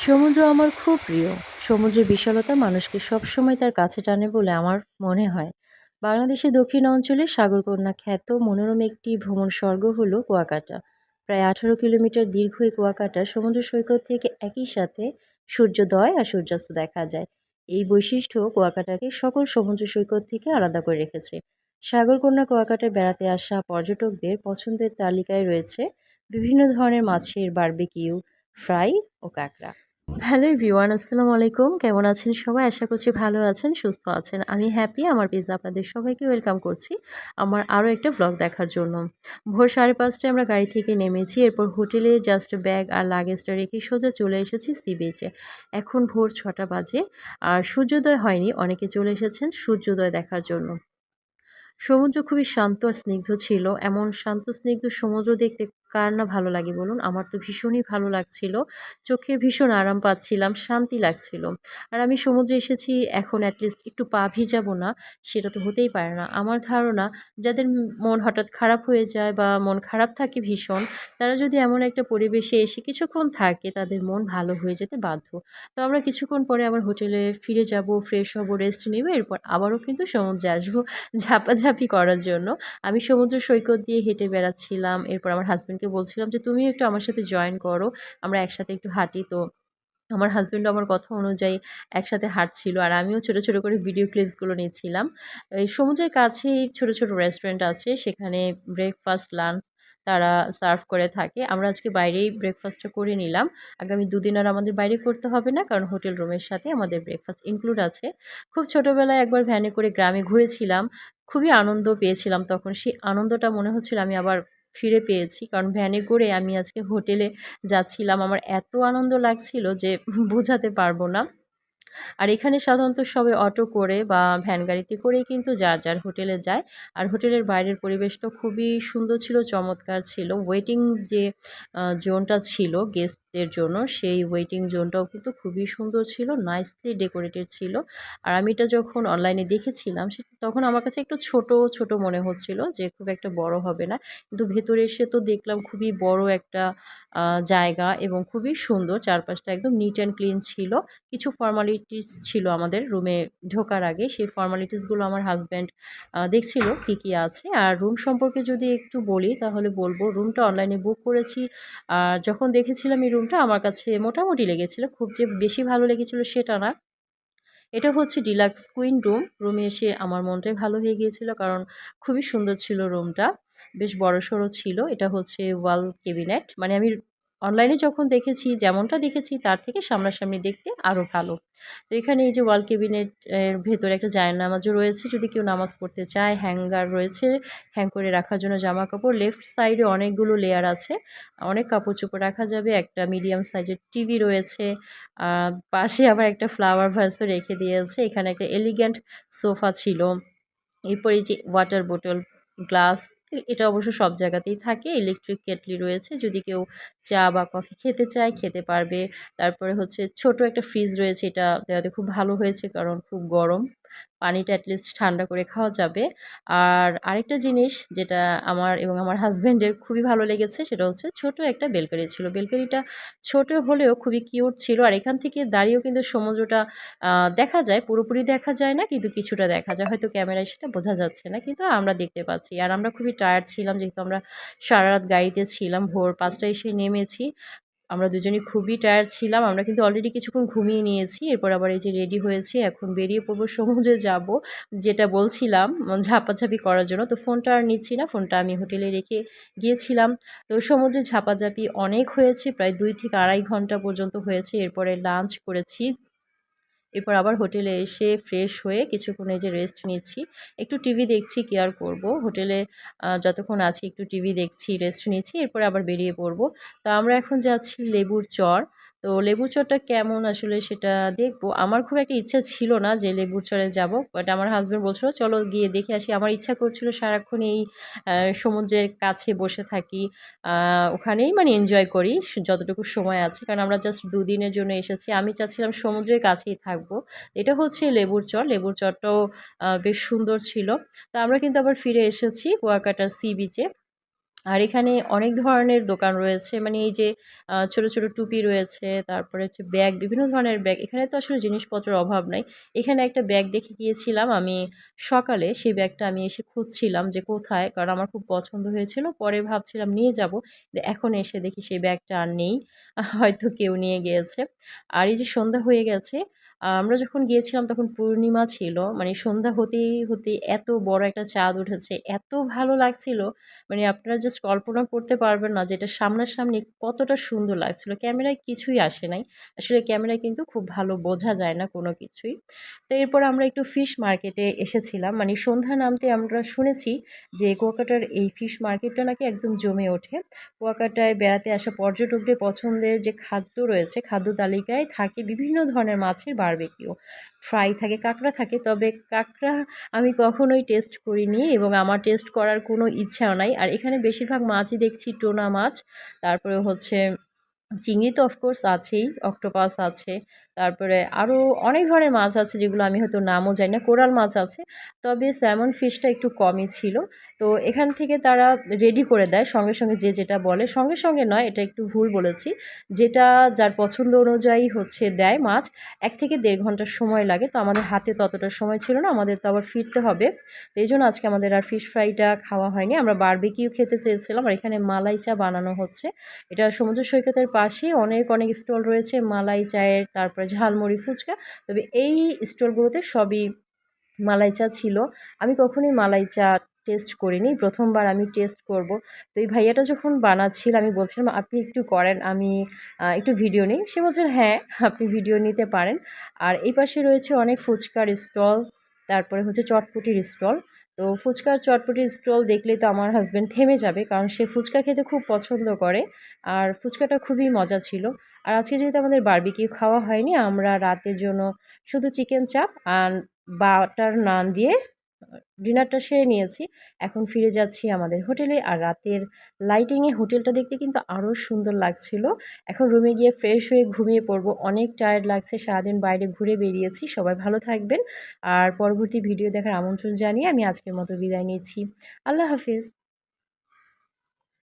সমুদ্র আমার খুব প্রিয়। সমুদ্রের বিশালতা মানুষকে সবসময় তার কাছে টানে বলে আমার মনে হয়। বাংলাদেশের দক্ষিণ অঞ্চলে সাগরকন্যা খ্যাত মনোরম একটি ভ্রমণ স্বর্গ হলো কুয়াকাটা। প্রায় আঠারো কিলোমিটার দীর্ঘ এই কুয়াকাটা সমুদ্র সৈকত থেকে একই সাথে সূর্যোদয় আর সূর্যাস্ত দেখা যায়। এই বৈশিষ্ট্য কুয়াকাটাকে সকল সমুদ্র সৈকত থেকে আলাদা করে রেখেছে। সাগরকন্যা কুয়াকাটায় বেড়াতে আসা পর্যটকদের পছন্দের তালিকায় রয়েছে বিভিন্ন ধরনের মাছের বারবিকিউ, ফ্রাই ও কাঁকড়া। হ্যালো এভরিওয়ান, আসসালামু আলাইকুম। কেমন আছেন সবাই? আশা করছি ভালো আছেন, সুস্থ আছেন। আমি হ্যাপি, আমার পিজা আপনাদের সবাইকে ওয়েলকাম করছি আমার আরও একটা ভ্লগ দেখার জন্য। ভোর সাড়ে পাঁচটায় আমরা গাড়ি থেকে নেমেছি, এরপর হোটেলে জাস্ট ব্যাগ আর লাগেজটা রেখে সোজা চলে এসেছি সি বিচে এখন ভোর ছটা বাজে আর সূর্যোদয় হয়নি, অনেকে চলে এসেছেন সূর্যোদয় দেখার জন্য। সমুদ্র খুবই শান্ত আর স্নিগ্ধ ছিল, এমন শান্ত স্নিগ্ধ সমুদ্র দেখতে কার না ভালো লাগে বলুন? আমার তো ভীষণই ভালো লাগছিল। চোখে ভীষণ আরাম পাচ্ছিলাম, শান্তি লাগছিল। আর আমি সমুদ্রে এসেছি, এখন অ্যাটলিস্ট একটু পা ভিজাবো না, সেটা তো হতেই পারে না। আমার ধারণা, যাদের মন হঠাৎ খারাপ হয়ে যায় বা মন খারাপ থাকে ভীষণ, তারা যদি এমন একটা পরিবেশে এসে কিছুক্ষণ থাকে, তাদের মন ভালো হয়ে যেতে বাধ্য। তো আমরা কিছুক্ষণ পরে আবার হোটেলে ফিরে যাব ফ্রেশ হব রেস্ট নেব, এরপর আবারও কিন্তু সমুদ্রে আসব, ঝাপাঝাপি করার জন্য। আমি সমুদ্র সৈকত দিয়ে হেঁটে বেড়াচ্ছিলাম, এরপর আমার হাজব্যান্ডকে বলছিলাম যে, তুমিও একটু আমার সাথে জয়েন করো। আমরা একসাথে একটু হাঁটি। তো আমার হাজব্যান্ড আমার কথা অনুযায়ী একসাথে হাঁটছিল আর আমিও ছোট ছোট করে ভিডিও ক্লিপসগুলো নিয়েছিলাম এই সমুদ্রের কাছেই ছোট ছোট রেস্টুরেন্ট আছে। সেখানে ব্রেকফাস্ট লাঞ্চ তারা সার্ভ করে থাকে। আমরা আজকে বাইরেই ব্রেকফাস্টটা করে নিলাম। আগামী দুদিন আর আমাদের বাইরে করতে হবে না, কারণ হোটেল রুমের সাথে আমাদের ব্রেকফাস্ট ইনক্লুড আছে। খুব ছোটোবেলায় একবার ভ্যানে করে গ্রামে ঘুরেছিলাম। খুবই আনন্দ পেয়েছিলাম। তখন সেই আনন্দটা মনে হচ্ছিল আমি আবার ফিরে পেয়েছি। কারণ ভ্যানে করে আমি আজকে হোটেলে যাচ্ছিলাম। আমার এত আনন্দ লাগছিল যে বোঝাতে পারব না। আর এখানে সাধারণত সবাই অটো করে বা ভ্যান গাড়িতে করেই কিন্তু যার যার হোটেলে যায়। আর হোটেলের বাইরের পরিবেশটা খুবই সুন্দর ছিল, চমৎকার ছিল। ওয়েটিং যে জোনটা ছিল গেস্টদের জন্য। সেই ওয়েটিং জোনটাও কিন্তু খুবই সুন্দর ছিল নাইসলি ডেকোরেটেড ছিল। আর আমি এটা যখন অনলাইনে দেখেছিলাম তখন আমার কাছে একটু ছোট ছোট মনে হচ্ছিল যে খুব একটা বড় হবে না। কিন্তু ভেতরে এসে তো দেখলাম খুবই বড় একটা জায়গা এবং খুবই সুন্দর। চারপাশটা একদম নিট অ্যান্ড ক্লিন ছিল। কিছু ফর্মালিটিস ছিল আমাদের রুমে ঢোকার আগে। সেই ফর্মালিটিসগুলো আমার হাজব্যান্ড দেখছিল কী কী আছে। আর রুম সম্পর্কে যদি একটু বলি, তাহলে বলব রুমটা অনলাইনে বুক করেছি। আর যখন দেখেছিলাম এই রুমটা আমার কাছে মোটামুটি লেগেছিল, খুব যে বেশি ভালো লেগেছিল সেটা না। এটা হচ্ছে ডিলাক্স কুইন রুম রুমে এসে আমার মনটাই ভালো হয়ে গিয়েছিল কারণ খুবই সুন্দর ছিল রুমটা বেশ বড়সড় ছিল। এটা হচ্ছে ওয়াল কেবিনেট মানে আমি অনলাইনে যখন দেখেছি, যেমনটা দেখেছি, তার থেকে সামনাসামনি দেখতে আরও ভালো। তো এখানে এই যে ওয়াল কেবিনেট এর ভেতরে একটা নামাজও রয়েছে। যদি কেউ নামাজ পড়তে চায় হ্যাঙ্গার রয়েছে হ্যাং করে রাখার জন্য জামা কাপড় লেফট সাইডে অনেকগুলো লেয়ার আছে। অনেক কাপড় চোপড় রাখা যাবে। একটা মিডিয়াম সাইজের টিভি রয়েছে। পাশে আবার একটা ফ্লাওয়ার ভাসও রেখে দিয়েছে। এখানে একটা এলিগ্যান্ট সোফা ছিল। এরপর যে ওয়াটার বোতল গ্লাস এটা অবশ্য সব জায়গাতেই থাকে। ইলেকট্রিক কেটলি রয়েছে। যদি কেউ চা বা কফি খেতে চায়, খেতে পারবে। তারপরে হচ্ছে ছোট একটা ফ্রিজ রয়েছে। এটা দেওয়াতে খুব ভালো হয়েছে, কারণ খুব গরম। পানিটা অ্যাটলিস্ট ঠান্ডা করে খাওয়া যাবে। আর আরেকটা জিনিস যেটা আমার এবং আমার হাজব্যান্ডের খুবই ভালো লেগেছে সেটা হচ্ছে ছোট একটা বেলকারি ছিল। বেলকারিটা ছোট হলেও খুবই কিউট ছিল আর এখান থেকে দাঁড়িয়েও কিন্তু সমুদ্রটা দেখা যায়, পুরোপুরি দেখা যায় না কিন্তু কিছুটা দেখা যায়। হয়তো ক্যামেরায় সেটা বোঝা যাচ্ছে না কিন্তু আমরা দেখতে পাচ্ছি। আর আমরা খুবই টায়ার্ড ছিলাম যেহেতু আমরা সারা রাত গাড়িতে ছিলাম। ভোর পাঁচটায় এসে নেমেছি। আমরা দুজনই খুবই টায়ার ছিলাম, আমরা কিন্তু অলরেডি কিছুক্ষণ ঘুমিয়ে নিয়েছি, এরপর আবার এই যে রেডি হয়েছি, এখন বেরিয়ে পড়ব, সমুদ্রে যাব, যেটা বলছিলাম, ঝাপাঝাপি করার জন্য, তো ফোনটা আর নিচ্ছি না ফোনটা আমি হোটেলে রেখে গিয়েছিলাম, তো সমুদ্রে ঝাপাঝাপি অনেক হয়েছে, প্রায় দুই থেকে আড়াই ঘণ্টা পর্যন্ত হয়েছে, এরপরে লাঞ্চ করেছি এরপর আবার হোটেলে এসে ফ্রেশ হয়ে কিছুক্ষণ এই যে রেস্ট নিচ্ছি। একটু টিভি দেখছি, কি আর করব? হোটেলে যতক্ষণ আছি একটু টিভি দেখছি রেস্ট নিচ্ছি, এরপর আবার বেরিয়ে পড়ব। তা আমরা এখন যাচ্ছি লেবুর চর। তো লেবুর চরটা কেমন আসলে সেটা দেখব। আমার খুব একটা ইচ্ছা ছিল না যে লেবুর চরে যাব বাট আমার হাজব্যান্ড বলছিল, চলো গিয়ে দেখে আসি। আমার ইচ্ছা করছিল সারাক্ষণ এই সমুদ্রের কাছে বসে থাকি ওখানেই মানে এনজয় করি যতটুকু সময় আছে, কারণ আমরা জাস্ট দুদিনের জন্য এসেছি। আমি চাচ্ছিলাম সমুদ্রের কাছেই থাকব। এটা হচ্ছে লেবুর চর। লেবুর চরটাও বেশ সুন্দর ছিল। তো আমরা কিন্তু আবার ফিরে এসেছি কুয়াকাটা সি বিচে আর এখানে অনেক ধরনের দোকান রয়েছে মানে এই যে ছোট, ছোট টুপি রয়েছে, তারপরে হচ্ছে ব্যাগ, বিভিন্ন ধরনের ব্যাগ। এখানে তো আসলে জিনিসপত্রের অভাব নাই। এখানে একটা ব্যাগ দেখে গিয়েছিলাম আমি সকালে, সেই ব্যাগটা আমি এসে খুঁজছিলাম যে কোথায়? কারণ আমার খুব পছন্দ হয়েছিল। পরে ভাবছিলাম নিয়ে যাব। এখন এসে দেখি সেই ব্যাগটা আর নেই। হয়তো কেউ নিয়ে গিয়েছে। আর এই যে সন্ধ্যা হয়ে গেছে, আমরা যখন গিয়েছিলাম তখন পূর্ণিমা ছিল। মানে সন্ধ্যা হতেই, হতে এত বড় একটা চাঁদ উঠেছে, এত ভালো লাগছিল মানে আপনারা জাস্ট কল্পনা করতে পারবেন না যে এটা সামনাসামনি কতটা সুন্দর লাগছিল। ক্যামেরায় কিছুই আসে নাই। আসলে ক্যামেরায় কিন্তু খুব ভালো বোঝা যায় না কোনো কিছুই। তো এরপর আমরা একটু ফিশ মার্কেটে এসেছিলাম। মানে সন্ধ্যা নামতে আমরা শুনেছি যে কুয়াকাটার এই ফিশ মার্কেটটা নাকি একদম জমে ওঠে। কুয়াকাটায় বেড়াতে আসা পর্যটকদের পছন্দের যে খাদ্য রয়েছে, খাদ্য তালিকায় থাকে বিভিন্ন ধরনের মাছের বারবিকিউ। ফ্রাই থাকে, কাঁকড়া থাকে। তবে কাঁকড়া আমি কখনোই টেস্ট করিনি এবং আমার টেস্ট করার কোনো ইচ্ছাও নাই। আর এখানে বেশিরভাগ মাছই দেখছি টোনা মাছ, তারপরে হচ্ছে চিংড়ি তো অফকোর্স আছেই, অক্টোপাস আছে। তারপরে আরও অনেক ধরনের মাছ আছে যেগুলো আমি হয়তো নামও জানি না। কোরাল মাছ আছে। তবে স্যামন ফিশটা একটু কমই ছিল। তো এখান থেকে তারা রেডি করে দেয় সঙ্গে, সঙ্গে যে যেটা বলে। সঙ্গে, সঙ্গে নয় এটা একটু ভুল বলেছি। যেটা যার পছন্দ অনুযায়ী হচ্ছে দেয় মাছ। এক থেকে দেড় ঘণ্টা সময় লাগে। তো আমাদের হাতে ততটা সময় ছিল না। আমাদের তো আবার ফিরতে হবে। তো এই জন্য আজকে আমাদের আর ফিশ ফ্রাইটা খাওয়া হয়নি। আমরা বারবিকিউ খেতে চেয়েছিলাম। আর এখানে মালাই চা বানানো হচ্ছে। এটা সমুদ্র সৈকতের পাশেই অনেক, অনেক স্টল রয়েছে মালাই চায়ের, তারপরে ঝালমুড়ি, ফুচকা। তবে এই স্টলগুলোতে সবই মালাই চা ছিল। আমি কখনোই মালাই চা টেস্ট করিনি। প্রথমবার আমি টেস্ট করব। তো এই ভাইয়াটা যখন বানাচ্ছিল আমি বলছিলাম, "আপনি একটু করেন, আমি একটু ভিডিও নিই।" সে বলছেন, "হ্যাঁ, আপনি ভিডিও নিতে পারেন।" আর এই পাশে রয়েছে অনেক ফুচকার স্টল, তারপরে হচ্ছে চটপটির স্টল। তো ফুচকার চটপটির স্টল দেখলে তো আমার হাজব্যান্ড থেমে যাবে। কারণ সে ফুচকা খেতে খুব পছন্দ করে। আর ফুচকাটা খুবই মজা ছিল। আর আজকে যেহেতু আমাদের বারবিকিউ খাওয়া হয়নি, আমরা রাতের জন্য শুধু চিকেন চাপ আর বাটার নান দিয়ে ডিনারটা সেরে নিয়েছি। এখন ফিরে যাচ্ছি আমাদের হোটেলে। আর রাতের লাইটিংয়ে হোটেলটা দেখতে কিন্তু আরও সুন্দর লাগছিল। এখন রুমে গিয়ে ফ্রেশ হয়ে ঘুমিয়ে পড়ব। অনেক টায়ার্ড লাগছে। সারাদিন বাইরে ঘুরে বেরিয়েছি। সবাই ভালো থাকবেন। আর পরবর্তী ভিডিও দেখার আমন্ত্রণ জানিয়ে আমি আজকের মতো বিদায় নিয়েছি আল্লাহ হাফিজ।